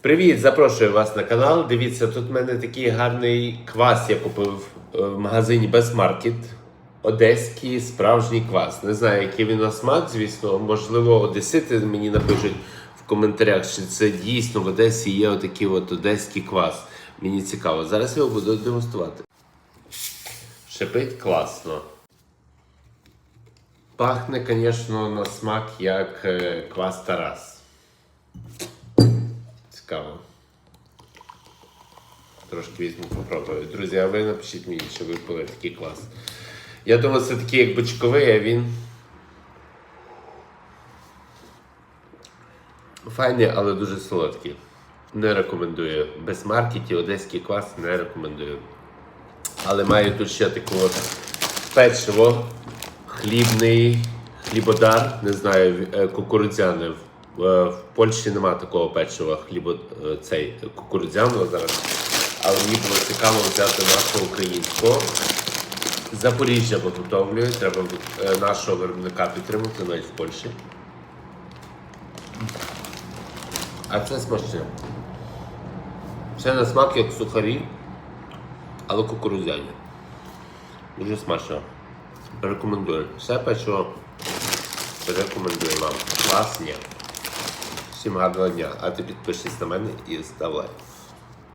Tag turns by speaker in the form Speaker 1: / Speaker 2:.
Speaker 1: Привіт, запрошую вас на канал. Дивіться, тут в мене такий гарний квас я купив е, в магазині Безмаркет. Одеський справжній квас. Не знаю, який він на смак, звісно. Можливо, одесити мені напишуть в коментарях, що це дійсно в Одесі є отакий от одеський квас. Мені цікаво. Зараз його буду демонструвати. Шипить класно. Пахне, звісно, на смак як е, квас Тарас. Цікаво. Трошки візьму попробую. Друзі, а ви напишіть мені, що ви пили такий клас. Я думаю, це такий як бочковий, а він. Файний, але дуже солодкий. Не рекомендую. Без маркеті одеський квас не рекомендую. Але маю тут ще таку от печиво, хлібний хлібодар, не знаю, е, кукурудзяне. В, е, Польщі нема такого печива хлібо, е, цей кукурудзяного зараз. Але мені було цікаво взяти нашого українського. Запоріжжя виготовлює, треба е, нашого виробника підтримати навіть в Польщі. А це смачне. Це на смак як сухарі, але кукурудзяні. Дуже смачно. Рекомендую. Все печиво рекомендую вам. Класні. Всім гарного дня. А ти підпишись на мене і став.